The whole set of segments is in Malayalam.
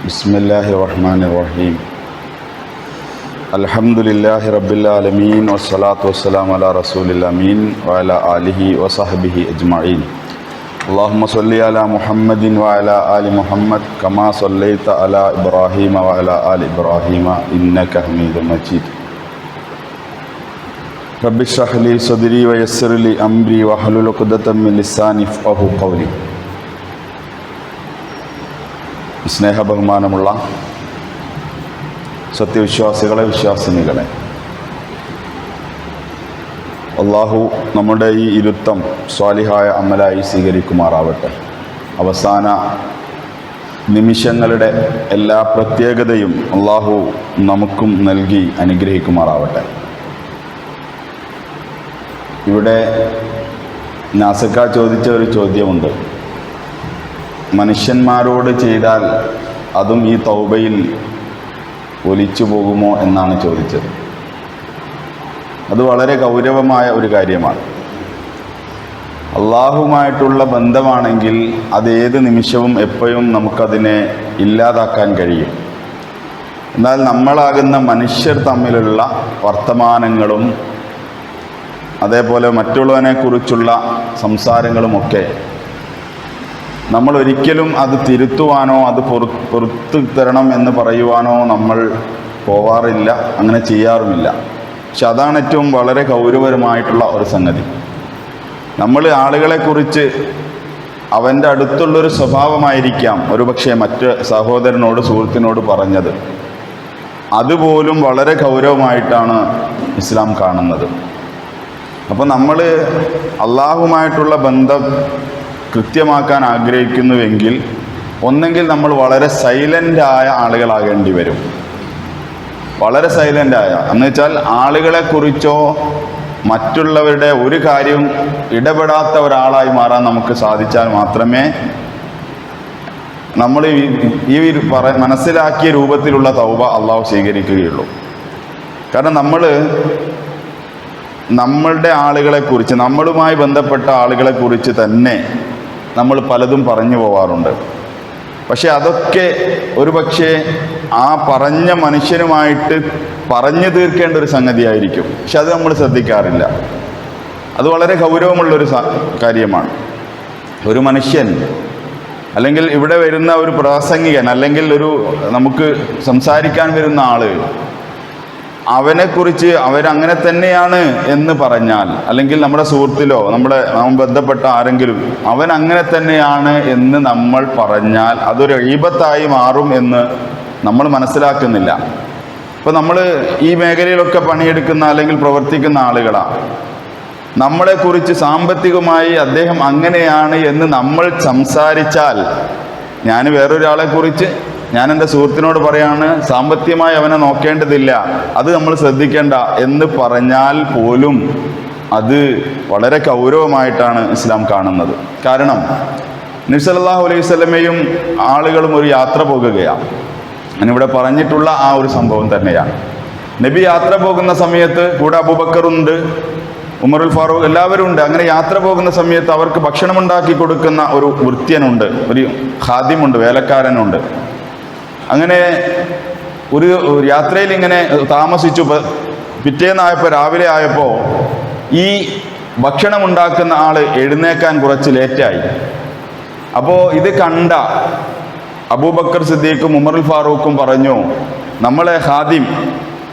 بسم الله الرحمن الرحيم. الحمد لله رب العالمين والصلاة والسلام على رسول الأمين وعلى آله وصحبه أجمعين. اللهم صل على محمد وعلى آل محمد كما صليت على إبراهيم وعلى آل إبراهيم إنك حميد مجيد. رب اشرح لي صدري ويسر لي أمري واحلل عقدة من لساني يفقهوا قولي. സ്നേഹബഹുമാനമുള്ള സത്യവിശ്വാസികളെ വിശ്വാസിനികളെ. അള്ളാഹു നമ്മുടെ ഈ ഇരുത്തം സ്വാലിഹായ അമലായി സ്വീകരിക്കുമാറാവട്ടെ. അവസാന നിമിഷങ്ങളുടെ എല്ലാ പ്രത്യേകതയും അള്ളാഹു നമുക്കും നൽകി അനുഗ്രഹിക്കുമാറാവട്ടെ. ഇവിടെ നാസക്ക ചോദിച്ച ഒരു ചോദ്യമുണ്ട്. മനുഷ്യന്മാരോട് ചെയ്താൽ അതും ഈ തൗബയിൽ ഒലിച്ചു പോകുമോ എന്നാണ് ചോദിച്ചത്. അത് വളരെ ഗൗരവമായ ഒരു കാര്യമാണ്. അള്ളാഹുമായിട്ടുള്ള ബന്ധമാണെങ്കിൽ അതേത് നിമിഷവും എപ്പോഴും നമുക്കതിനെ ഇല്ലാതാക്കാൻ കഴിയും. എന്നാൽ നമ്മളാകുന്ന മനുഷ്യർ തമ്മിലുള്ള വർത്തമാനങ്ങളും അതേപോലെ മറ്റുള്ളവനെക്കുറിച്ചുള്ള സംസാരങ്ങളുമൊക്കെ നമ്മൾ ഒരിക്കലും അത് തിരുത്തുവാനോ അത് പൊറു പൊറത്തു തരണം എന്ന് പറയുവാനോ നമ്മൾ പോവാറില്ല അങ്ങനെ ചെയ്യാറുമില്ല. പക്ഷെ അതാണ് ഏറ്റവും വളരെ ഗൗരവപരമായിട്ടുള്ള ഒരു സംഗതി. നമ്മൾ ആളുകളെക്കുറിച്ച് അവന്റെ അടുത്തുള്ളൊരു സ്വഭാവമായിരിക്കാം ഒരുപക്ഷെ മറ്റ് സഹോദരനോട് സുഹൃത്തിനോട് പറഞ്ഞത്. അതുപോലും വളരെ ഗൗരവമായിട്ടാണ് ഇസ്ലാം കാണുന്നത്. അപ്പോൾ നമ്മൾ അള്ളാഹുമായിട്ടുള്ള ബന്ധം കൃത്യമാക്കാൻ ആഗ്രഹിക്കുന്നുവെങ്കിൽ ഒന്നെങ്കിൽ നമ്മൾ വളരെ സൈലന്റായ ആളുകളാകേണ്ടി വരും. വളരെ സൈലന്റായ എന്ന് വെച്ചാൽ ആളുകളെക്കുറിച്ചോ മറ്റുള്ളവരുടെ ഒരു കാര്യവും ഇടപെടാത്ത ഒരാളായി മാറാൻ നമുക്ക് സാധിച്ചാൽ മാത്രമേ നമ്മൾ ഈ പറ മനസ്സിലാക്കിയ രൂപത്തിലുള്ള തൗബ അള്ളാഹു സ്വീകരിക്കുകയുള്ളൂ. കാരണം നമ്മൾ നമ്മളുടെ ആളുകളെക്കുറിച്ച് നമ്മളുമായി ബന്ധപ്പെട്ട ആളുകളെക്കുറിച്ച് തന്നെ നമ്മൾ പലതും പറഞ്ഞു പോവാറുണ്ട്. പക്ഷെ അതൊക്കെ ഒരു പക്ഷേ ആ പറഞ്ഞ മനുഷ്യനുമായിട്ട് പറഞ്ഞു തീർക്കേണ്ട ഒരു സംഗതിയായിരിക്കും. പക്ഷെ അത് നമ്മൾ ശ്രദ്ധിക്കാറില്ല. അത് വളരെ ഗൗരവമുള്ളൊരു കാര്യമാണ്. ഒരു മനുഷ്യൻ അല്ലെങ്കിൽ ഇവിടെ വരുന്ന ഒരു പ്രാസംഗികൻ അല്ലെങ്കിൽ ഒരു നമുക്ക് സംസാരിക്കാൻ വരുന്ന ആൾ അവനെക്കുറിച്ച് അവരങ്ങനെ തന്നെയാണ് എന്ന് പറഞ്ഞാൽ അല്ലെങ്കിൽ നമ്മുടെ സുഹൃത്തിലോ നമ്മുടെ ബന്ധപ്പെട്ട ആരെങ്കിലും അവൻ അങ്ങനെ തന്നെയാണ് എന്ന് നമ്മൾ പറഞ്ഞാൽ അതൊരു ഈപത്തായി മാറും എന്ന് നമ്മൾ മനസ്സിലാക്കുന്നില്ല. ഇപ്പം നമ്മൾ ഈ മേഖലയിലൊക്കെ പണിയെടുക്കുന്ന അല്ലെങ്കിൽ പ്രവർത്തിക്കുന്ന ആളുകളാണ് നമ്മളെക്കുറിച്ച് സാമ്പത്തികമായി അദ്ദേഹം അങ്ങനെയാണ് എന്ന് നമ്മൾ സംസാരിച്ചാൽ ഞാൻ വേറൊരാളെക്കുറിച്ച് ഞാൻ എന്റെ സുഹൃത്തിനോട് പറയാണ് സാമ്പത്തികമായി അവനെ നോക്കേണ്ടതില്ല. അത് നമ്മൾ ശ്രദ്ധിക്കേണ്ട. എന്ന് പറഞ്ഞാൽ പോലും അത് വളരെ ഗൗരവമായിട്ടാണ് ഇസ്ലാം കാണുന്നത്. കാരണം നിസലല്ലാഹു അലൈഹി സ്വലമയും ആളുകളും ഒരു യാത്ര പോകുകയാണ്. ഞാനിവിടെ പറഞ്ഞിട്ടുള്ള ആ ഒരു സംഭവം തന്നെയാണ്. നബി യാത്ര പോകുന്ന സമയത്ത് കൂടെ അബുബക്കറുണ്ട് ഉമറുൽ ഫാറൂഖ് എല്ലാവരും ഉണ്ട്. അങ്ങനെ യാത്ര പോകുന്ന സമയത്ത് അവർക്ക് ഭക്ഷണം ഉണ്ടാക്കി കൊടുക്കുന്ന ഒരു വൃത്യനുണ്ട് ഒരു ഖാദിമുണ്ട് വേലക്കാരനുണ്ട്. അങ്ങനെ ഒരു യാത്രയിൽ ഇങ്ങനെ താമസിച്ചു. പിറ്റേന്നായപ്പോൾ രാവിലെ ആയപ്പോൾ ഈ ഭക്ഷണം ഉണ്ടാക്കുന്ന ആൾ എഴുന്നേക്കാൻ കുറച്ച് ലേറ്റായി. അപ്പോൾ ഇത് കണ്ട അബൂബക്കർ സിദ്ദീഖും ഉമറുൽ ഫാറൂഖും പറഞ്ഞു നമ്മളെ ഹാദിം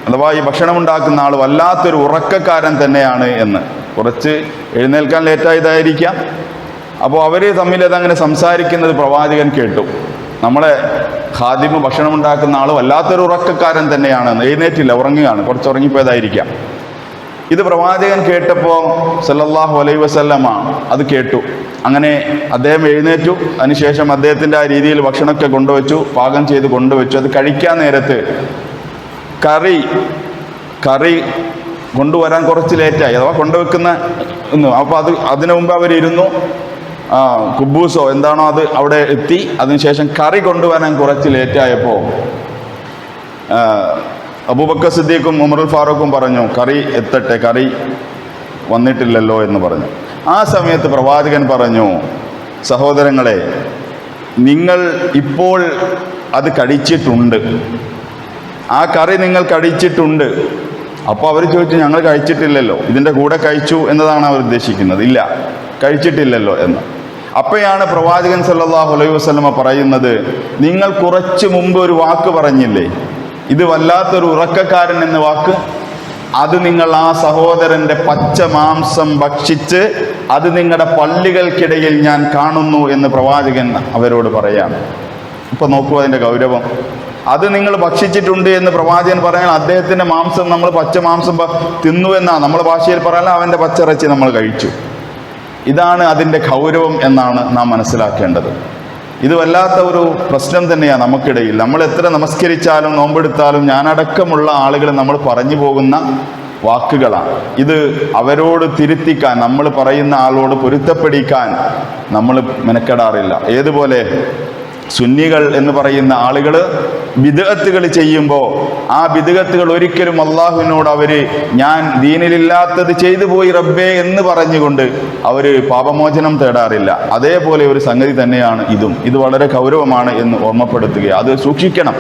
അഥവാ ഈ ഭക്ഷണം ഉണ്ടാക്കുന്ന ആൾ വല്ലാത്തൊരു ഉറക്കക്കാരൻ തന്നെയാണ് എന്ന്. കുറച്ച് എഴുന്നേൽക്കാൻ ലേറ്റായതായിരിക്കാം. അപ്പോൾ അവർ തമ്മിൽ അതങ്ങനെ സംസാരിക്കുന്നത് പ്രവാചകൻ കേട്ടു. നമ്മളെ ഖാദിമ് ഭക്ഷണം ഉണ്ടാക്കുന്ന ആൾ വല്ലാത്തൊരു ഉറക്കക്കാരൻ തന്നെയാണ്. എഴുന്നേറ്റില്ല ഉറങ്ങുകയാണ്. കുറച്ച് ഉറങ്ങിപ്പോയതായിരിക്കാം. ഇത് പ്രവാചകൻ കേട്ടപ്പോൾ സല്ലല്ലാഹു അലൈഹി വസല്ലമ അത് കേട്ടു. അങ്ങനെ അദ്ദേഹം എഴുന്നേറ്റു. അതിനുശേഷം അദ്ദേഹത്തിന്റെ ആ രീതിയിൽ ഭക്ഷണമൊക്കെ കൊണ്ടുവച്ചു പാകം ചെയ്ത് കൊണ്ടുവച്ചു. അത് കഴിക്കാൻ നേരത്ത് കറി കറി കൊണ്ടുവരാൻ കുറച്ച് ലേറ്റായി അഥവാ കൊണ്ടുവെക്കുന്ന അപ്പോൾ അത് അതിനു മുമ്പ് അവരിരുന്നു. കുബൂസോ എന്താണോ അത് അവിടെ എത്തി. അതിനുശേഷം കറി കൊണ്ടുവരാൻ കുറച്ച് ലേറ്റായപ്പോൾ അബൂബക്കർ സിദ്ദീഖും ഉമറുൽ ഫാറൂഖും പറഞ്ഞു കറി എത്തട്ടെ കറി വന്നിട്ടില്ലല്ലോ എന്ന് പറഞ്ഞു. ആ സമയത്ത് പ്രവാചകൻ പറഞ്ഞു സഹോദരങ്ങളെ നിങ്ങൾ ഇപ്പോൾ അത് കഴിച്ചിട്ടുണ്ട് ആ കറി നിങ്ങൾ കഴിച്ചിട്ടുണ്ട് അപ്പോൾ അവർ ചോദിച്ചു ഞങ്ങൾ കഴിച്ചിട്ടില്ലല്ലോ. ഇതിന്റെ കൂടെ കഴിച്ചു എന്നതാണ് അവർ ഉദ്ദേശിക്കുന്നത്. ഇല്ല കഴിച്ചിട്ടില്ലല്ലോ എന്ന്. അപ്പോഴാണ് പ്രവാചകൻ സല്ലാഹു അലൈഹി വസ്ലമ പറയുന്നത് നിങ്ങൾ കുറച്ച് മുമ്പ് ഒരു വാക്ക് പറഞ്ഞില്ലേ? ഇത് വല്ലാത്തൊരു ഉറക്കക്കാരൻ എന്ന വാക്ക്. അത് നിങ്ങൾ ആ സഹോദരന്റെ പച്ച മാംസം ഭക്ഷിച്ച് അത് നിങ്ങളുടെ പള്ളികൾക്കിടയിൽ ഞാൻ കാണുന്നു എന്ന് പ്രവാചകൻ അവരോട് പറയാം ഇപ്പൊ നോക്കൂ അതിന്റെ ഗൗരവം. അത് നിങ്ങൾ ഭക്ഷിച്ചിട്ടുണ്ട് എന്ന് പ്രവാചകൻ പറഞ്ഞാൽ അദ്ദേഹത്തിന്റെ മാംസം നമ്മൾ പച്ച മാംസം തിന്നു എന്നാ നമ്മുടെ ഭാഷയിൽ പറയാൻ അവന്റെ പച്ചിറച്ചി നമ്മൾ കഴിച്ചു. ഇതാണ് അതിന്റെ ഗൗരവം എന്നാണ് നാം മനസ്സിലാക്കേണ്ടത്. ഇത് വല്ലാത്ത ഒരു പ്രശ്നം തന്നെയാണ് നമുക്കിടയിൽ. നമ്മൾ എത്ര നമസ്കരിച്ചാലും നോമ്പെടുത്താലും ഞാനടക്കമുള്ള ആളുകൾ നമ്മൾ പറഞ്ഞു പോകുന്ന വാക്കുകളാണ്. ഇത് അവരോട് തിരുത്തിക്കാൻ നമ്മൾ പറയുന്ന ആളോട് പൊരുത്തപ്പെടിക്കാൻ നമ്മൾ മെനക്കെടാറില്ല. ഏതുപോലെ? സുന്നികൾ എന്ന് പറയുന്ന ആളുകൾ വിദഗത്തുകൾ ചെയ്യുമ്പോൾ ആ വിദഗത്തുകൾ ഒരിക്കലും അള്ളാഹുവിനോട് അവർ ഞാൻ ദീനിലില്ലാത്തത് ചെയ്തു പോയി റബ്ബേ എന്ന് പറഞ്ഞുകൊണ്ട് അവർ പാപമോചനം തേടാറില്ല. അതേപോലെ ഒരു സംഗതി തന്നെയാണ് ഇതും. ഇത് വളരെ ഗൗരവമാണ് എന്ന് ഓർമ്മപ്പെടുത്തുക അത് സൂക്ഷിക്കണം.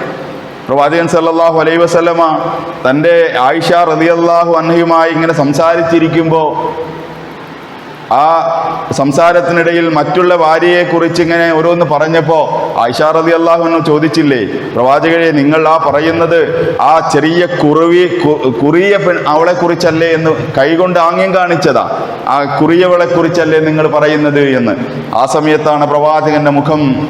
പ്രവാചകൻ സല്ലാഹു അലൈ വസല്ലമ തന്റെ ആയിഷ റളിയല്ലാഹു അന്നയുമായി ഇങ്ങനെ സംസാരിച്ചിരിക്കുമ്പോൾ ആ സംസാരത്തിനിടയിൽ മറ്റുള്ള ഭാര്യയെ കുറിച്ച് ഇങ്ങനെ ഓരോന്ന് പറഞ്ഞപ്പോൾ ആയിഷ റതി അള്ളാഹുവിനു ചോദിച്ചില്ലേ പ്രവാചകരെ നിങ്ങൾ ആ പറയുന്നത് ആ ചെറിയ കുറുവി കുറിയ പെൺ അവളെ കുറിച്ചല്ലേ എന്ന് കൈകൊണ്ട് ആംഗ്യം കാണിച്ചതാ. ആ കുറിയവളെ കുറിച്ചല്ലേ നിങ്ങൾ പറയുന്നത് എന്ന്. ആ സമയത്താണ് പ്രവാചകന്റെ മുഖം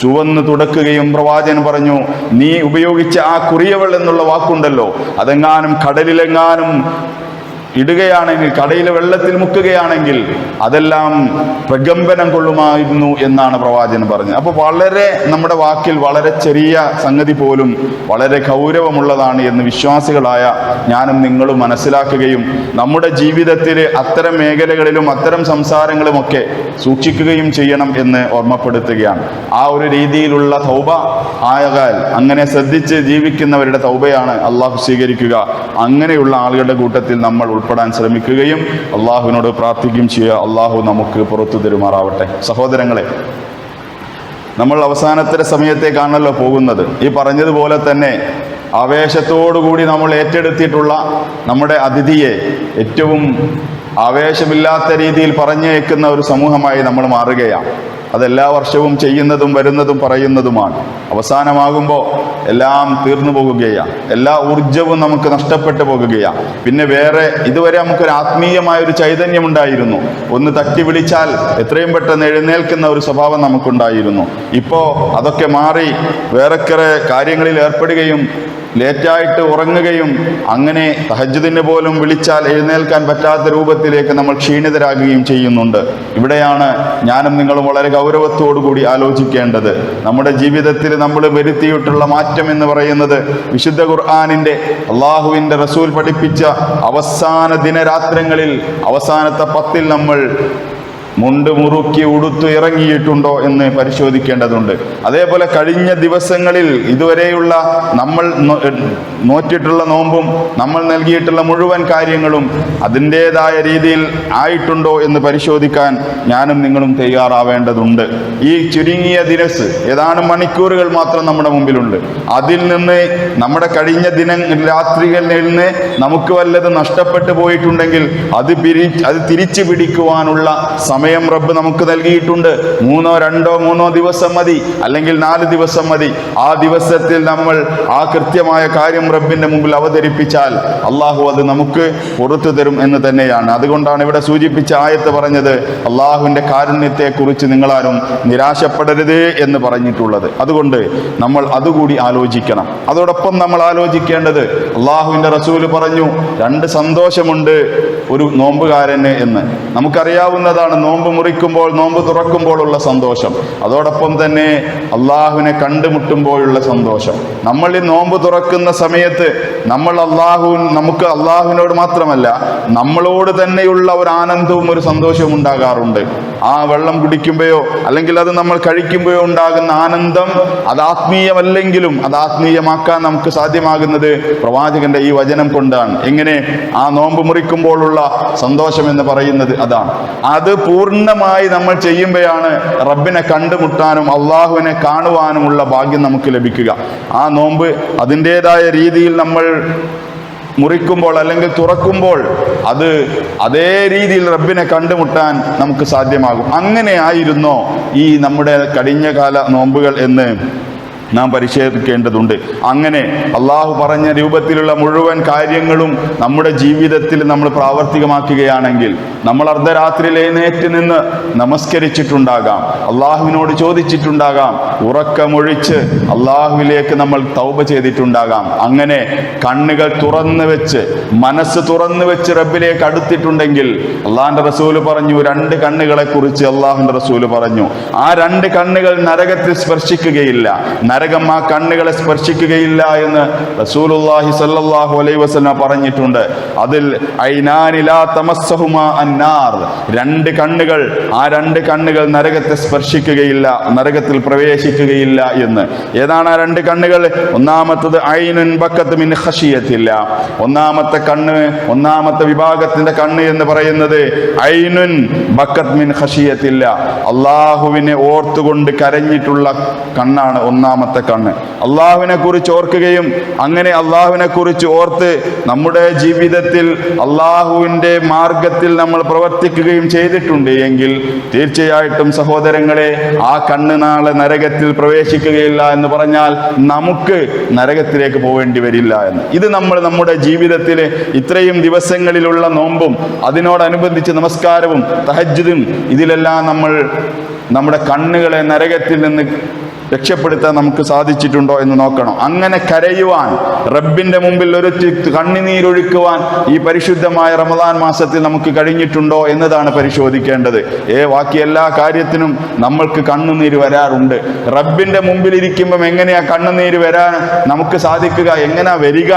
ചുവന്ന് തുടക്കുകയും പ്രവാചകൻ പറഞ്ഞു നീ ഉപയോഗിച്ച ആ കുറിയവൾ എന്നുള്ള വാക്കുണ്ടല്ലോ. അതെങ്ങാനും കടലിലെങ്ങാനും ഇടുകയാണെങ്കിൽ കടയിലെ വെള്ളത്തിൽ മുക്കുകയാണെങ്കിൽ അതെല്ലാം പ്രകമ്പനം കൊള്ളുമായിരുന്നു എന്നാണ് പ്രവാചകൻ പറഞ്ഞത്. അപ്പോൾ വളരെ നമ്മുടെ വാക്കിൽ വളരെ ചെറിയ സംഗതി പോലും വളരെ ഗൗരവമുള്ളതാണ് എന്ന് വിശ്വാസികളായ ഞാനും നിങ്ങളും മനസ്സിലാക്കുകയും നമ്മുടെ ജീവിതത്തിൽ അത്തരം മേഖലകളിലും അത്തരം സംസാരങ്ങളുമൊക്കെ സൂക്ഷിക്കുകയും ചെയ്യണം എന്ന് ഓർമ്മപ്പെടുത്തുകയാണ്. ആ ഒരു രീതിയിലുള്ള തൗബ ആയാൽ അങ്ങനെ ശ്രദ്ധിച്ച് ജീവിക്കുന്നവരുടെ തൗബയാണ് അള്ളാഹു സ്വീകരിക്കുക. അങ്ങനെയുള്ള ആളുകളുടെ കൂട്ടത്തിൽ നമ്മൾ ഉൾപ്പെടാൻ ശ്രമിക്കുകയും അള്ളാഹുവിനോട് പ്രാർത്ഥിക്കുകയും ചെയ്യുക. അള്ളാഹു നമുക്ക് പുറത്തു തരുമാറാവട്ടെ. സഹോദരങ്ങളെ നമ്മൾ അവസാനത്തെ സമയത്തേക്കാണല്ലോ പോകുന്നത്. ഈ പറഞ്ഞതുപോലെ തന്നെ ആവേശത്തോടുകൂടി നമ്മൾ ഏറ്റെടുത്തിട്ടുള്ള നമ്മുടെ അതിഥിയെ ഏറ്റവും ആവേശമില്ലാത്ത രീതിയിൽ പറഞ്ഞേക്കുന്ന ഒരു സമൂഹമായി നമ്മൾ മാറുകയാണ്. അതെല്ലാ വർഷവും ചെയ്യുന്നതും വരുന്നതും പറയുന്നതുമാണ്. അവസാനമാകുമ്പോൾ എല്ലാം തീർന്നു പോകുകയാണ് എല്ലാ ഊർജവും നമുക്ക് നഷ്ടപ്പെട്ടു പോകുകയാണ് പിന്നെ വേറെ ഇതുവരെ നമുക്കൊരു ആത്മീയമായ ഒരു ചൈതന്യം ഉണ്ടായിരുന്നു ഒന്ന് തട്ടി വിളിച്ചാൽ എത്രയും പെട്ടെന്ന് എഴുന്നേൽക്കുന്ന ഒരു സ്വഭാവം നമുക്കുണ്ടായിരുന്നു. ഇപ്പോൾ അതൊക്കെ മാറി വേറെ കാര്യങ്ങളിൽ ഏർപ്പെടുകയും ലേറ്റായിട്ട് ഉറങ്ങുകയും അങ്ങനെ തഹജ്ജുദിന് പോലും വിളിച്ചാൽ എഴുന്നേൽക്കാൻ പറ്റാത്ത രൂപത്തിലേക്ക് നമ്മൾ ക്ഷീണിതരാകുകയും ചെയ്യുന്നുണ്ട്. ഇവിടെയാണ് ഞാനും നിങ്ങളും വളരെ കൂടി ആലോചിക്കേണ്ടത്. നമ്മുടെ ജീവിതത്തിൽ നമ്മൾ വരുത്തിയിട്ടുള്ള മാറ്റം എന്ന് പറയുന്നത് വിശുദ്ധ ഖുർആാനിന്റെ അള്ളാഹുവിന്റെ റസൂൽ പഠിപ്പിച്ച അവസാന ദിനരാത്രങ്ങളിൽ അവസാനത്തെ പത്തിൽ നമ്മൾ മുണ്ട് മുറുക്കി ഉടുത്തു ഇറങ്ങിയിട്ടുണ്ടോ എന്ന് പരിശോധിക്കേണ്ടതുണ്ട്. അതേപോലെ കഴിഞ്ഞ ദിവസങ്ങളിൽ ഇതുവരെയുള്ള നമ്മൾ നോറ്റിട്ടുള്ള നോമ്പും നമ്മൾ നൽകിയിട്ടുള്ള മുഴുവൻ കാര്യങ്ങളും അതിന്റെതായ രീതിയിൽ ആയിട്ടുണ്ടോ എന്ന് പരിശോധിക്കാൻ ഞാനും നിങ്ങളും തയ്യാറാവേണ്ടതുണ്ട്. ഈ ചുരുങ്ങിയ ദിനസ് ഏതാണ് മണിക്കൂറുകൾ മാത്രം നമ്മുടെ മുമ്പിലുണ്ട്. അതിൽ നിന്ന് നമ്മുടെ കഴിഞ്ഞ ദിന രാത്രികളിൽ നിന്ന് നമുക്ക് വല്ലതും നഷ്ടപ്പെട്ടു പോയിട്ടുണ്ടെങ്കിൽ അത് പിരി അത് തിരിച്ചു പിടിക്കുവാനുള്ള സമയം റബ്ബ് നമുക്ക് നൽകിയിട്ടുണ്ട്. മൂന്നോ രണ്ടോ മൂന്നോ ദിവസം മതി. അല്ലെങ്കിൽ നാല് ദിവസം മതി. ആ ദിവസത്തിൽ നമ്മൾ ആ കൃത്യമായ കാര്യം റബ്ബിന്റെ മുമ്പിൽ അവതരിപ്പിച്ചാൽ അള്ളാഹു അത് നമുക്ക് പുറത്തു തരും എന്ന് തന്നെയാണ്. അതുകൊണ്ടാണ് ഇവിടെ സൂചിപ്പിച്ച ആയത്ത് പറഞ്ഞത് അള്ളാഹുവിന്റെ കാരുണ്യത്തെ കുറിച്ച് നിങ്ങളാരും നിരാശപ്പെടരുത് എന്ന് പറഞ്ഞിട്ടുള്ളത്. അതുകൊണ്ട് നമ്മൾ അതുകൂടി ആലോചിക്കണം. അതോടൊപ്പം നമ്മൾ ആലോചിക്കേണ്ടത് അള്ളാഹുവിന്റെ റസൂൽ പറഞ്ഞു രണ്ട് സന്തോഷമുണ്ട് ഒരു നോമ്പുകാരന് എന്ന്. നമുക്കറിയാവുന്നതാണ് നോമ്പ് മുറിക്കുമ്പോൾ നോമ്പ് തുറക്കുമ്പോഴുള്ള സന്തോഷം. അതോടൊപ്പം തന്നെ അള്ളാഹുവിനെ കണ്ടുമുട്ടുമ്പോഴുള്ള സന്തോഷം. നമ്മൾ ഈ നോമ്പ് തുറക്കുന്ന സമയത്ത് നമ്മൾ അള്ളാഹു നമുക്ക് അള്ളാഹുവിനോട് മാത്രമല്ല നമ്മളോട് തന്നെയുള്ള ഒരു ആനന്ദവും ഒരു സന്തോഷവും ഉണ്ടാകാറുണ്ട്. ആ വെള്ളം കുടിക്കുമ്പോയോ അല്ലെങ്കിൽ അത് നമ്മൾ കഴിക്കുമ്പോഴോ ഉണ്ടാകുന്ന ആനന്ദം അത് ആത്മീയമല്ലെങ്കിലും അത് ആത്മീയമാക്കാൻ നമുക്ക് സാധ്യമാകുന്നത് പ്രവാചകന്റെ ഈ വചനം കൊണ്ടാണ്. എങ്ങനെ? ആ നോമ്പ് മുറിക്കുമ്പോഴുള്ള സന്തോഷം എന്ന് പറയുന്നത് അതാണ്. അത് പൂർണമായി നമ്മൾ ചെയ്യുമ്പോഴാണ് റബ്ബിനെ കണ്ടുമുട്ടാനും അള്ളാഹുവിനെ കാണുവാനുമുള്ള ഭാഗ്യം നമുക്ക് ലഭിക്കുക. ആ നോമ്പ് അതിന്റെതായ രീതിയിൽ നമ്മൾ മുറിക്കുമ്പോൾ അല്ലെങ്കിൽ തുറക്കുമ്പോൾ അത് അതേ രീതിയിൽ റബ്ബിനെ കണ്ടുമുട്ടാൻ നമുക്ക് സാധ്യമാകും. അങ്ങനെ ആയിരുന്നോ ഈ നമ്മുടെ കഴിഞ്ഞ കാല നോമ്പുകൾ എന്ന് നാം പരിശോധിക്കേണ്ടതുണ്ട്. അങ്ങനെ അള്ളാഹു പറഞ്ഞ രൂപത്തിലുള്ള മുഴുവൻ കാര്യങ്ങളും നമ്മുടെ ജീവിതത്തിൽ നമ്മൾ പ്രാവർത്തികമാക്കുകയാണെങ്കിൽ നമ്മൾ അർദ്ധരാത്രി എഴുന്നേറ്റ് നിന്ന് നമസ്കരിച്ചിട്ടുണ്ടാകാം. അള്ളാഹുവിനോട് ചോദിച്ചിട്ടുണ്ടാകാം. ഉറക്കമൊഴിച്ച് അള്ളാഹുവിലേക്ക് നമ്മൾ തൗപ ചെയ്തിട്ടുണ്ടാകാം. അങ്ങനെ കണ്ണുകൾ തുറന്നു വെച്ച് മനസ്സ് തുറന്നു വെച്ച് റബ്ബിലേക്ക് അടുത്തിട്ടുണ്ടെങ്കിൽ അള്ളാഹിന്റെ റസൂൽ പറഞ്ഞു രണ്ട് കണ്ണുകളെ കുറിച്ച് അള്ളാഹുന്റെ റസൂൽ പറഞ്ഞു. ആ രണ്ട് കണ്ണുകൾ നരകത്തിൽ സ്പർശിക്കുകയില്ല. നരകം ആ കണ്ണുകളെ സ്പർശിക്കുകയില്ല എന്ന് റസൂലുള്ളാഹി സല്ലല്ലാഹു അലൈഹി വസല്ലം പറഞ്ഞിട്ടുണ്ട്. അതിൽ ഐനാനിലാ തമസ്സഹുമാ അന്നാർ. രണ്ട് കണ്ണുകൾ ആ രണ്ട് കണ്ണുകൾ നരകത്തെ സ്പർശിക്കുകയില്ല നരകത്തിൽ പ്രവേശിക്കുകയില്ല എന്ന്. ഏതാണ് ആ രണ്ട് കണ്ണുകൾ? ഒന്നാമത്തത് ഐനുൻ ബക്കത്ത് മിൻ ഖശിയത്തില്ല ഒന്നാമത്തെ കണ്ണ് ഒന്നാമത്തെ വിഭാഗത്തിന്റെ കണ്ണ് എന്ന് പറയുന്നത് ഐനുൻ ബക്കത്ത് മിൻ ഖശിയത്തില്ല അള്ളാഹുവിനെ ഓർത്തുകൊണ്ട് കരഞ്ഞിട്ടുള്ള കണ്ണാണ് ഒന്നാമത്തെ കണ്ണ്. അള്ളാഹുവിനെ കുറിച്ച് ഓർക്കുകയും അങ്ങനെ അള്ളാഹുവിനെ കുറിച്ച് ഓർത്ത് നമ്മുടെ ജീവിതത്തിൽ അള്ളാഹുവിന്റെ മാർഗത്തിൽ നമ്മൾ പ്രവർത്തിക്കുകയും ചെയ്തിട്ടുണ്ട് എങ്കിൽ തീർച്ചയായിട്ടും സഹോദരങ്ങളെ ആ കണ്ണ് നാളെ നരകത്തിൽ പ്രവേശിക്കുകയില്ല എന്ന് പറഞ്ഞാൽ നമുക്ക് നരകത്തിലേക്ക് പോവേണ്ടി വരില്ല എന്ന്. ഇത് നമ്മൾ നമ്മുടെ ജീവിതത്തിൽ ഇത്രയും ദിവസങ്ങളിലുള്ള നോമ്പും അതിനോടനുബന്ധിച്ച് നമസ്കാരവും തഹജ്ജുദും ഇതിലെല്ലാം നമ്മൾ നമ്മുടെ കണ്ണുകളെ നരകത്തിൽ നിന്ന് രക്ഷപ്പെടുത്താൻ നമുക്ക് സാധിച്ചിട്ടുണ്ടോ എന്ന് നോക്കണം. അങ്ങനെ കരയുവാൻ റബ്ബിന്റെ മുമ്പിൽ ഒരു കണ്ണിനീരൊഴുക്കുവാൻ ഈ പരിശുദ്ധമായ റമദാൻ മാസത്തിൽ നമുക്ക് കഴിഞ്ഞിട്ടുണ്ടോ എന്നതാണ് പരിശോധിക്കേണ്ടത്. ഏ ബാക്കി എല്ലാ കാര്യത്തിനും നമ്മൾക്ക് കണ്ണുനീര് വരാറുണ്ട്. റബ്ബിന്റെ മുമ്പിൽ ഇരിക്കുമ്പം എങ്ങനെയാ കണ്ണുനീര് വരാൻ നമുക്ക് സാധിക്കുക? എങ്ങനെയാ വരിക?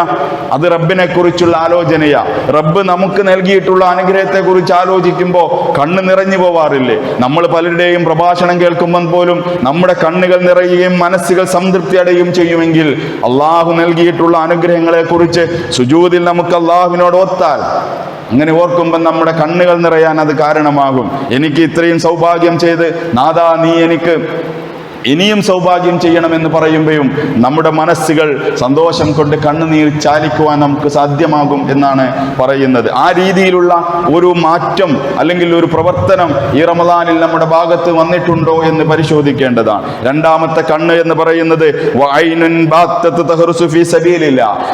അത് റബ്ബിനെ കുറിച്ചുള്ള ആലോചനയാ. റബ്ബ് നമുക്ക് നൽകിയിട്ടുള്ള അനുഗ്രഹത്തെ കുറിച്ച് ആലോചിക്കുമ്പോൾ കണ്ണ് നിറഞ്ഞു പോവാറില്ലേ? നമ്മൾ പലരുടെയും പ്രഭാഷണം കേൾക്കുമ്പോൾ പോലും നമ്മുടെ കണ്ണുകൾ നിറയുകയും മനസ്സുകൾ സംതൃപ്തി അടയുകയും ചെയ്യുമെങ്കിൽ അള്ളാഹു നൽകിയിട്ടുള്ള അനുഗ്രഹങ്ങളെ കുറിച്ച് സുജൂതിൽ നമുക്ക് അള്ളാഹുവിനോട് ഓർത്താൽ അങ്ങനെ ഓർക്കുമ്പോൾ നമ്മുടെ കണ്ണുകൾ നിറയാൻ അത് കാരണമാകും. എനിക്ക് ഇത്രയും സൗഭാഗ്യം ചെയ്ത് നാദാ നീ എനിക്ക് ഇനിയും സൗഭാഗ്യം ചെയ്യണമെന്ന് പറയുമ്പോഴും നമ്മുടെ മനസ്സുകൾ സന്തോഷം കൊണ്ട് കണ്ണുനീർ ചാലിക്കുവാൻ നമുക്ക് സാധ്യമാകും എന്നാണ് പറയുന്നത്. ആ രീതിയിലുള്ള ഒരു മാറ്റം അല്ലെങ്കിൽ ഒരു പ്രവർത്തനം ഈ റമദാനിൽ നമ്മുടെ ഭാഗത്ത് വന്നിട്ടുണ്ടോ എന്ന് പരിശോധിക്കേണ്ടതാണ്. രണ്ടാമത്തെ കണ്ണ് എന്ന് പറയുന്നത്.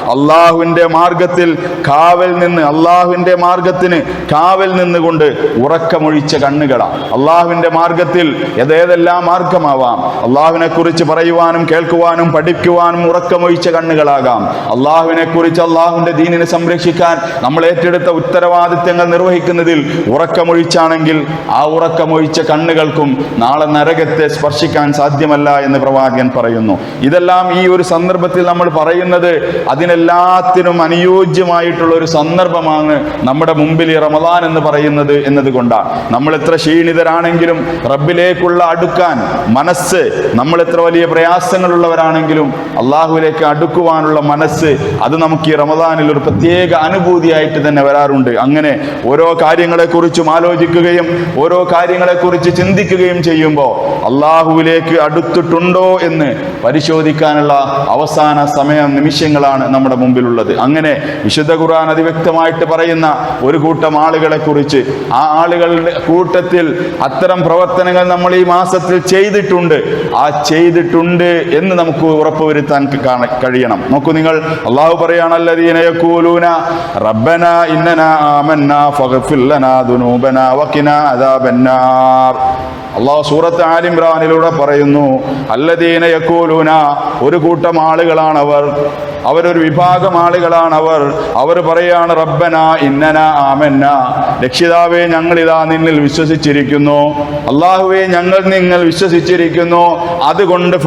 അള്ളാഹുവിന്റെ മാർഗത്തിൽ കാവൽ നിന്ന് അള്ളാഹുവിന്റെ മാർഗത്തിന് കാവൽ നിന്നുകൊണ്ട് ഉറക്കമൊഴിച്ച കണ്ണുകളാണ് അള്ളാഹുവിന്റെ മാർഗത്തിൽ ഏതേതെല്ലാം മാർഗമാവാം? അള്ളാഹുവിനെ കുറിച്ച് പറയുവാനും കേൾക്കുവാനും പഠിക്കുവാനും ഉറക്കമൊഴിച്ച കണ്ണുകളാകാം. അള്ളാഹുവിനെ കുറിച്ച് അള്ളാഹുവിന്റെ ദീനിനെ സംരക്ഷിക്കാൻ നമ്മൾ ഏറ്റെടുത്ത ഉത്തരവാദിത്തങ്ങൾ നിർവഹിക്കുന്നതിൽ ഉറക്കമൊഴിച്ചാണെങ്കിൽ ആ ഉറക്കമൊഴിച്ച കണ്ണുകൾക്കും നാളെ നരകത്തെ സ്പർശിക്കാൻ സാധ്യമല്ല എന്ന് പ്രവാചകൻ പറയുന്നു. ഇതെല്ലാം ഈ ഒരു സന്ദർഭത്തിൽ നമ്മൾ പറയുന്നത് അതിനെല്ലാത്തിനും അനുയോജ്യമായിട്ടുള്ള ഒരു സന്ദർഭമാണ് നമ്മുടെ മുമ്പിൽ റമദാൻ എന്ന് പറയുന്നത് എന്നതുകൊണ്ടാണ്. നമ്മൾ എത്ര ക്ഷീണിതരാണെങ്കിലും റബ്ബിലേക്കുള്ള അടുക്കാൻ മനസ്സ് നമ്മൾ എത്ര വലിയ പ്രയാസങ്ങളുള്ളവരാണെങ്കിലും അള്ളാഹുവിലേക്ക് അടുക്കുവാനുള്ള മനസ്സ് അത് നമുക്ക് ഈ റമദാനിൽ ഒരു പ്രത്യേക അനുഭൂതിയായിട്ട് തന്നെ വരാറുണ്ട്. അങ്ങനെ ഓരോ കാര്യങ്ങളെക്കുറിച്ചും ആലോചിക്കുകയും ഓരോ കാര്യങ്ങളെക്കുറിച്ച് ചിന്തിക്കുകയും ചെയ്യുമ്പോൾ അള്ളാഹുവിലേക്ക് അടുത്തിട്ടുണ്ടോ എന്ന് പരിശോധിക്കാനുള്ള അവസാന സമയം നിമിഷങ്ങളാണ് നമ്മുടെ മുമ്പിലുള്ളത്. അങ്ങനെ വിശുദ്ധ ഖുർആൻ അതിവ്യക്തമായിട്ട് പറയുന്ന ഒരു കൂട്ടം ആളുകളെ കുറിച്ച് ആ ആളുകളുടെ കൂട്ടത്തിൽ അത്തരം പ്രവർത്തനങ്ങൾ നമ്മൾ ഈ മാസത്തിൽ ചെയ്തിട്ടുണ്ട്. ആ ചെയ്തിട്ടുണ്ട് എന്ന് നമുക്ക് ഉറപ്പുവരുത്താൻ വരുത്താൻ കഴിയണം. നോക്കൂ നിങ്ങൾ അള്ളാഹു പറയാണല്ലദീന ആമന്ന ഫഗ്ഫിർ ലനാ അദാബന്നാർ. അള്ളാഹു സൂറത്ത് ആലിംറാനിലൂടെ പറയുന്നു അല്ലദീന യക്കൂലൂന ഒരു കൂട്ടം ആളുകളാണവർ അവരൊരു വിഭാഗം ആളുകളാണ് അവർ. അവർ പറയാണ് റബ്ബന ഇന്നന ആമന്ന. രക്ഷിതാവേ ഞങ്ങൾ ഇതാ നിന്നിൽ വിശ്വസിച്ചിരിക്കുന്നു. അള്ളാഹുവേ ഞങ്ങൾ നിങ്ങൾ വിശ്വസിച്ചിരിക്കുന്നു. അതുകൊണ്ട്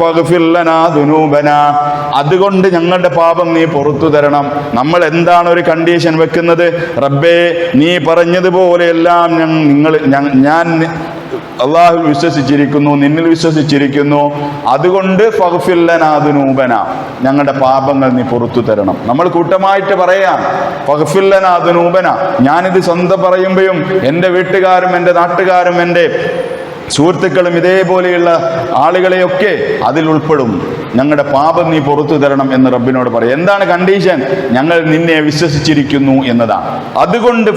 അതുകൊണ്ട് ഞങ്ങളുടെ പാപം നീ പുറത്തു തരണം. നമ്മൾ എന്താണ് ഒരു കണ്ടീഷൻ വെക്കുന്നത്? റബ്ബേ നീ പറഞ്ഞതുപോലെയെല്ലാം നിങ്ങൾ ഞാൻ അള്ളാഹു വിശ്വസിച്ചിരിക്കുന്നു നിന്നിൽ വിശ്വസിച്ചിരിക്കുന്നു. അതുകൊണ്ട് ഫഹഫില്ലനാഥുനൂപന ഞങ്ങളുടെ പാപങ്ങൾ നീ പുറത്തു തരണം. നമ്മൾ കൂട്ടമായിട്ട് പറയാം ഫഹഫില്ലനാഥുനൂപന ഞാനിത് സ്വന്തം പറയുമ്പോഴും എന്റെ വീട്ടുകാരും എന്റെ നാട്ടുകാരും എന്റെ സുഹൃത്തുക്കളും ഇതേപോലെയുള്ള ആളുകളെയൊക്കെ അതിൽ ഉൾപ്പെടും. ഞങ്ങളുടെ പാപം നീ പുറത്തു തരണം എന്ന് റബ്ബിനോട് പറയും. എന്താണ് കണ്ടീഷൻ ഞങ്ങൾ നിന്നെ വിശ്വസിച്ചിരിക്കുന്നു എന്നതാണ്. അതുകൊണ്ട്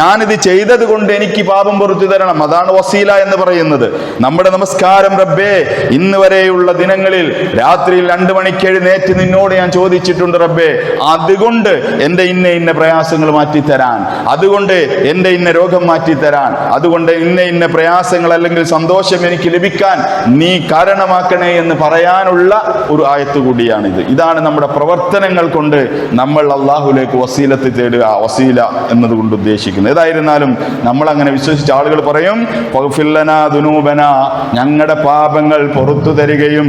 ഞാനിത് ചെയ്തത് കൊണ്ട് എനിക്ക് പാപം പുറത്തു തരണം. അതാണ് വസീല എന്ന് പറയുന്നത്. നമ്മുടെ നമസ്കാരം റബ്ബേ ഇന്ന് വരെയുള്ള ദിനങ്ങളിൽ രാത്രിയിൽ രണ്ടു മണിക്ക് എഴുന്നേറ്റ് നിന്നോട് ഞാൻ ചോദിച്ചിട്ടുണ്ട് റബ്ബേ അതുകൊണ്ട് എന്റെ ഇന്ന ഇന്ന പ്രയാസങ്ങൾ മാറ്റിത്തരാൻ അതുകൊണ്ട് എന്റെ ഇന്ന രോഗം മാറ്റി തരാൻ അതുകൊണ്ട് ഇന്ന ഇന്ന പ്രയാസങ്ങൾ അല്ലെങ്കിൽ സന്തോഷം എനിക്ക് ലഭിക്കാൻ നീ കാരണമാക്കണേ എന്ന് പറയാനുള്ള ഒരു ആയത്ത് കൂടിയാണിത്. ഇതാണ് നമ്മുടെ പ്രവർത്തനങ്ങൾ കൊണ്ട് നമ്മൾ അള്ളാഹുലേക്ക് വസീലത്ത് തേടുക വസീല എന്നതുകൊണ്ട് ഉദ്ദേശിക്കുന്നത്. ഏതായിരുന്നാലും നമ്മൾ അങ്ങനെ വിശ്വസിച്ച ആളുകൾ പറയും "ഫഗ്ഫിർ ദുനൂബന ഞങ്ങളുടെ പാപങ്ങൾ പുറത്തു തരികയും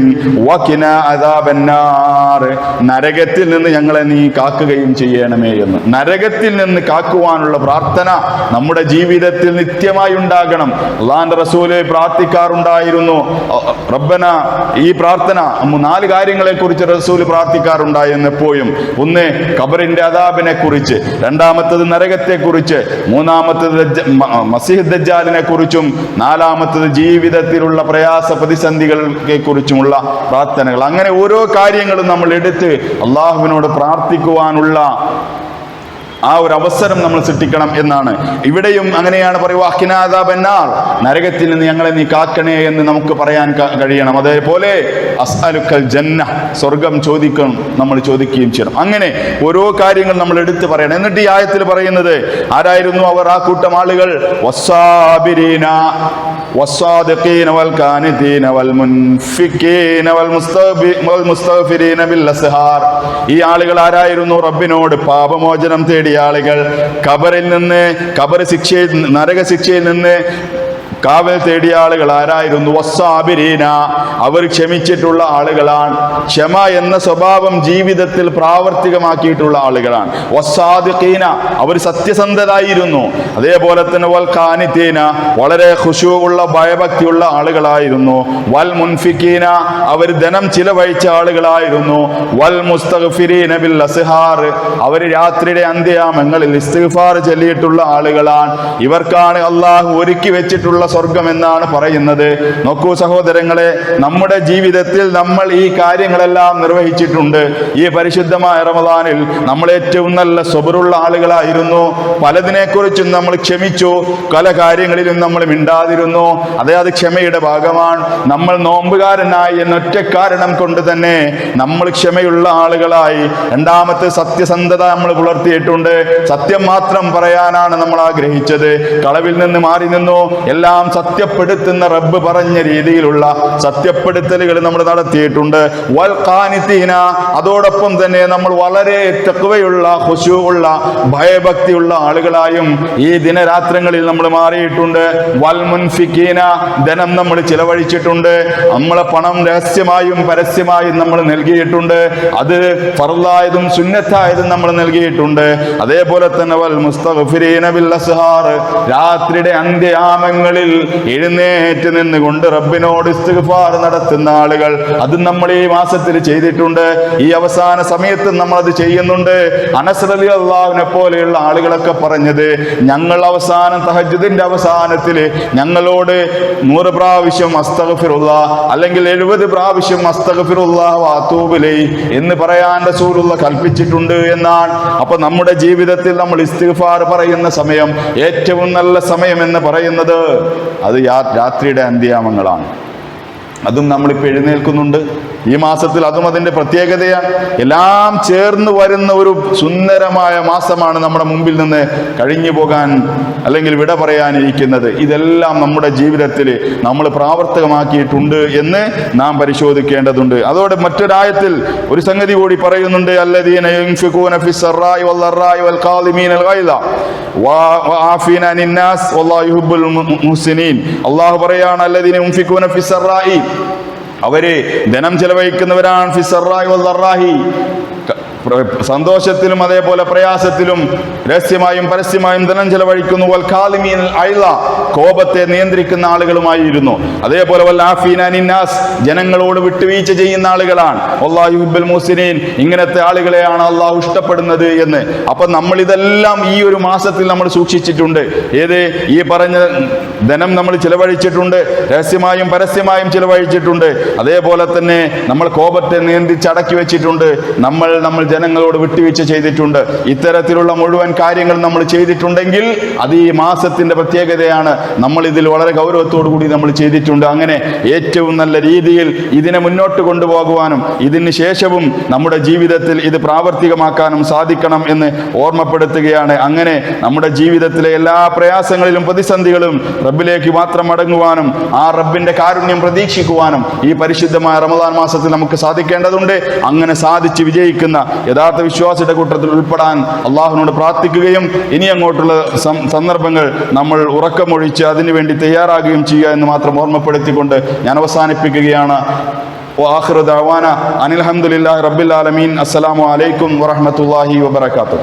നരകത്തിൽ നിന്ന് ഞങ്ങളെ നീ കാക്കുകയും ചെയ്യണമേ എന്ന്. നരകത്തിൽ നിന്ന് കാക്കുവാനുള്ള പ്രാർത്ഥന നമ്മുടെ ജീവിതത്തിൽ നിത്യമായി ഉണ്ടാകണം. അള്ളാന്റെ റസൂൽ പ്രാർത്ഥിക്കാറുണ്ടായിരുന്നു റബ്ബന ഈ പ്രാർത്ഥന നാല് കാര്യങ്ങളെ കുറിച്ച് റസൂൽ പ്രാർത്ഥിക്കാറുണ്ടായിരുന്നു എപ്പോഴും. ഒന്ന് ഖബറിന്റെ അതാബിനെ കുറിച്ച് രണ്ടാമത്തത് നരകത്തെ കുറിച്ച് മൂന്നാമത്തത് മസീഹ് ദജ്ജാലിനെ കുറിച്ചും നാലാമത്തത് ജീവിതത്തിലുള്ള പ്രയാസ പ്രതിസന്ധികളെ കുറിച്ചുമുള്ള പ്രാർത്ഥനകൾ. അങ്ങനെ ഓരോ കാര്യങ്ങളും നമ്മൾ എടുത്ത് അള്ളാഹുവിനോട് പ്രാർത്ഥിക്കുവാനുള്ള ആ ഒരു അവസരം നമ്മൾ സൃഷ്ടിക്കണം എന്നാണ് ഇവിടെയും അങ്ങനെയാണ് പറയുക അഖിനാദ ബന്നാർ നരകത്തിൽ നിന്ന് ഞങ്ങളെ നീ കാക്കണേ എന്ന് നമുക്ക് പറയാൻ ക- കഴിയണം അതേപോലെ അസ്അലുക്കൽ ജന്ന സ്വർഗം ചോദിക്കണം നമ്മൾ ചോദിക്കുകയും ചെയ്യണം അങ്ങനെ ഓരോ കാര്യങ്ങൾ നമ്മൾ എടുത്ത് പറയണം എന്നിട്ട് ഈ ആയത്തിൽ പറയുന്നത് ആരായിരുന്നു അവർ ആ കൂട്ടം ആളുകൾ വസ്സാബിരീന والصادقين والكانتين والمنفقين والمستغب- والمستغفرين بالأسحار ഈ ആളുകൾ ആരായിരുന്നു റബ്ബിനോട് പാപമോചനം തേടിയ ആളുകൾ കബറിൽ നിന്ന് ഖബർ ശിക്ഷയിൽ നരക ശിക്ഷയിൽ നിന്ന് കാവൽ തേടിയ ആളുകൾ ആരായിരുന്നു? വസ്സാബിരീന. അവർ ക്ഷമിച്ചിട്ടുള്ള ആളുകളാണ്. ക്ഷമ എന്ന സ്വഭാവം ജീവിതത്തിൽ പ്രാവർത്തികമാക്കിയിട്ടുള്ള ആളുകളാണ്. വസ്സാദിഖീന അവർ സത്യസന്ധരായിരുന്നു. അതേപോലെ തന്നെ വൽ ഖാനിത്തീന വളരെ ഖുശു ഉള്ള ഭയഭക്തിയുള്ള ആളുകളായിരുന്നു. വൽ മുൻഫിക്കീന അവർ ധനം ചിലവഴിച്ച ആളുകളായിരുന്നു. വൽ മുസ്തഗ്ഫിരീന ബിൽ അസ്ഹാർ അവർ രാത്രിയുടെ അന്ത്യയാമങ്ങളിൽ ഇസ്തിഗ്ഫാർ ചൊല്ലിയിട്ടുള്ള ആളുകളാണ്. ഇവർക്കാണ് അള്ളാഹു ഒരുക്കി വെച്ചിട്ടുള്ള സ്വർഗം എന്നാണ് പറയുന്നത്. നോക്കൂ സഹോദരങ്ങളെ നമ്മുടെ ജീവിതത്തിൽ നമ്മൾ ഈ കാര്യങ്ങളെല്ലാം നിർവഹിച്ചിട്ടുണ്ട്. ഈ പരിശുദ്ധമായ റമദാനിൽ നമ്മൾ ഏറ്റവും നല്ല സ്വബറുള്ള ആളുകളായിരുന്നു. പലതിനെക്കുറിച്ചും നമ്മൾ ക്ഷമിച്ചു. പല കാര്യങ്ങളിലും നമ്മൾ മിണ്ടാതിരുന്നു. അതേ അത് ക്ഷമയുടെ ഭാഗമാണ്. നമ്മൾ നോമ്പുകാരനായി എന്നൊറ്റ കാരണം കൊണ്ട് തന്നെ നമ്മൾ ക്ഷമയുള്ള ആളുകളായി. രണ്ടാമത്തെ സത്യസന്ധത നമ്മൾ പുലർത്തിയിട്ടുണ്ട്. സത്യം മാത്രം പറയാനാണ് നമ്മൾ ആഗ്രഹിച്ചത്. കളവിൽ നിന്ന് മാറി നിന്നു. എല്ലാം സത്യപ്പെടുത്തുന്ന റബ്ബ് പറഞ്ഞ രീതിയിലുള്ള സത്യപ്പെടുത്തലുകൾ നമ്മൾ നടത്തിയിട്ടുണ്ട്. വൽ കാനിത്തീന അതോടൊപ്പം തന്നെ നമ്മൾ വളരെ തെക്കുവയുള്ള ഹുശുവുള്ള ഭയഭക്തിയുള്ള ആളുകളായും ഈ ദിനരാത്രങ്ങളിൽ നമ്മൾ മാറിയിട്ടുണ്ട്. വൽ മുൻഫിക്കീന ധനം നമ്മൾ ചിലവഴിച്ചിട്ടുണ്ട്. നമ്മളെ പണം രഹസ്യമായും പരസ്യമായും നമ്മൾ നൽകിയിട്ടുണ്ട്. അത് ഫറുതായതും സുന്നത്തായതും നമ്മൾ നൽകിയിട്ടുണ്ട്. അതേപോലെ തന്നെ വൽ മുസ്തഫിരീന ബിൽ അസ്ഹാർ രാത്രിയുടെ അന്ത്യയാമങ്ങളിൽ എഴുന്നേറ്റ് നിന്നുകൊണ്ട് റബ്ബിനോട് ഇസ്തിഗ്ഫാർ നടത്തുന്ന ആളുകൾ. അത് നമ്മൾ ഈ മാസത്തിൽ ചെയ്തിട്ടുണ്ട്. ഈ അവസാന സമയത്ത് നമ്മൾ അത് ചെയ്യുന്നുണ്ട്. അനസ്രലി അള്ളാഹുവിനെ പോലെയുള്ള ആളുകളൊക്കെ പറഞ്ഞത് ഞങ്ങൾ അവസാനം തഹജുദിന്റെ അവസാനത്തിൽ ഞങ്ങളോട് നൂറ് പ്രാവശ്യം അസ്തഗഫിറുള്ള അല്ലെങ്കിൽ എഴുപത് പ്രാവശ്യം അസ്തഗഫിറുള്ള വാത്തൂബിലേ എന്ന് പറയാൻ റസൂലുള്ള കൽപ്പിച്ചിട്ടുണ്ട് എന്നാണ്. അപ്പൊ നമ്മുടെ ജീവിതത്തിൽ നമ്മൾ ഇസ്തിഗ്ഫാർ പറയുന്ന സമയം ഏറ്റവും നല്ല സമയം എന്ന് പറയുന്നത് അത് രാത്രിയുടെ അന്ത്യാമങ്ങളാണ്. അതും നമ്മളിപ്പോൾ എഴുന്നേൽക്കുന്നുണ്ട്. ഈ മാസത്തിൽ അതും അതിന്റെ പ്രത്യേകതയാണ് എല്ലാം ചേർന്ന് വരുന്ന ഒരു സുന്ദരമായ മാസമാണ് നമ്മുടെ മുമ്പിൽ നിന്ന് കഴിഞ്ഞു പോകാൻ അല്ലെങ്കിൽ വിട പറയാനിരിക്കുന്നത്. ഇതെല്ലാം നമ്മുടെ ജീവിതത്തിൽ നമ്മൾ പ്രാവർത്തികമാക്കിയിട്ടുണ്ട് എന്ന് നാം പരിശോധിക്കേണ്ടതുണ്ട്. അതോടെ മറ്റൊരായത്തിൽ ഒരു സംഗതി കൂടി പറയുന്നുണ്ട്. അല്ലദീന അള്ളാഹു പറയാണ് അല്ലദീന അവർ ധനം ചെലവഴിക്കുന്നവരാണ് ഫിസറായി സന്തോഷത്തിലും അതേപോലെ പ്രയാസത്തിലും രഹസ്യമായും പരസ്യമായും ധനം ചെലവഴിക്കുന്നു. വൽ കോപത്തെ നിയന്ത്രിക്കുന്ന ആളുകളുമായിരുന്നു. അതേപോലെ വൽ ജനങ്ങളോട് വിട്ടുവീഴ്ച ചെയ്യുന്ന ആളുകളാണ്. അള്ളാഹു മുസിനീൻ ഇങ്ങനത്തെ ആളുകളെയാണ് അള്ളാഹു ഇഷ്ടപ്പെടുന്നത് എന്ന്. അപ്പൊ നമ്മൾ ഇതെല്ലാം ഈ ഒരു മാസത്തിൽ നമ്മൾ സൂക്ഷിച്ചിട്ടുണ്ട്. ഏത്? ഈ പറഞ്ഞ ധനം നമ്മൾ ചിലവഴിച്ചിട്ടുണ്ട്. രഹസ്യമായും പരസ്യമായും ചിലവഴിച്ചിട്ടുണ്ട്. അതേപോലെ തന്നെ നമ്മൾ കോപത്തെ നിയന്ത്രിച്ച് അടക്കി വെച്ചിട്ടുണ്ട്. നമ്മൾ നമ്മൾ ജനങ്ങളോട് വിട്ടുവീഴ്ച ചെയ്തിട്ടുണ്ട്. ഇത്തരത്തിലുള്ള മുഴുവൻ കാര്യങ്ങൾ നമ്മൾ ചെയ്തിട്ടുണ്ടെങ്കിൽ അത് ഈ മാസത്തിന്റെ പ്രത്യേകതയാണ്. നമ്മൾ ഇതിൽ വളരെ ഗൗരവത്തോടു കൂടി നമ്മൾ ചെയ്തിട്ടുണ്ട്. അങ്ങനെ ഏറ്റവും നല്ല രീതിയിൽ ഇതിനെ മുന്നോട്ട് കൊണ്ടുപോകുവാനും ഇതിന് ശേഷവും നമ്മുടെ ജീവിതത്തിൽ ഇത് പ്രാവർത്തികമാക്കാനും സാധിക്കണം എന്ന് ഓർമ്മപ്പെടുത്തുകയാണ്. അങ്ങനെ നമ്മുടെ ജീവിതത്തിലെ എല്ലാ പ്രയാസങ്ങളിലും പ്രതിസന്ധികളും റബ്ബിലേക്ക് മാത്രം അടങ്ങുവാനും ആ റബ്ബിന്റെ കാരുണ്യം പ്രതീക്ഷിക്കുവാനും ഈ പരിശുദ്ധമായ റമദാൻ മാസത്തിൽ നമുക്ക് സാധിക്കേണ്ടതുണ്ട്. അങ്ങനെ സാധിച്ച് വിജയിക്കുന്ന യഥാർത്ഥ വിശ്വാസിയുടെ കൂട്ടത്തിൽ ഉൾപ്പെടാൻ അള്ളാഹുവിനോട് പ്രാർത്ഥിക്കുകയും ഇനി അങ്ങോട്ടുള്ള സന്ദർഭങ്ങൾ നമ്മൾ ഉറക്കമൊഴിച്ച് അതിനുവേണ്ടി തയ്യാറാകുകയും ചെയ്യുക എന്ന് മാത്രം ഓർമ്മപ്പെടുത്തിക്കൊണ്ട് ഞാൻ അവസാനിപ്പിക്കുകയാണ്. വാഹൃ ദവാന അനിൽഹമുല്ലാ റബ്ബിൽ ആലമീൻ. അസ്സലാമു അലൈക്കും വറഹമത്തല്ലാഹി വബർക്കാത്തു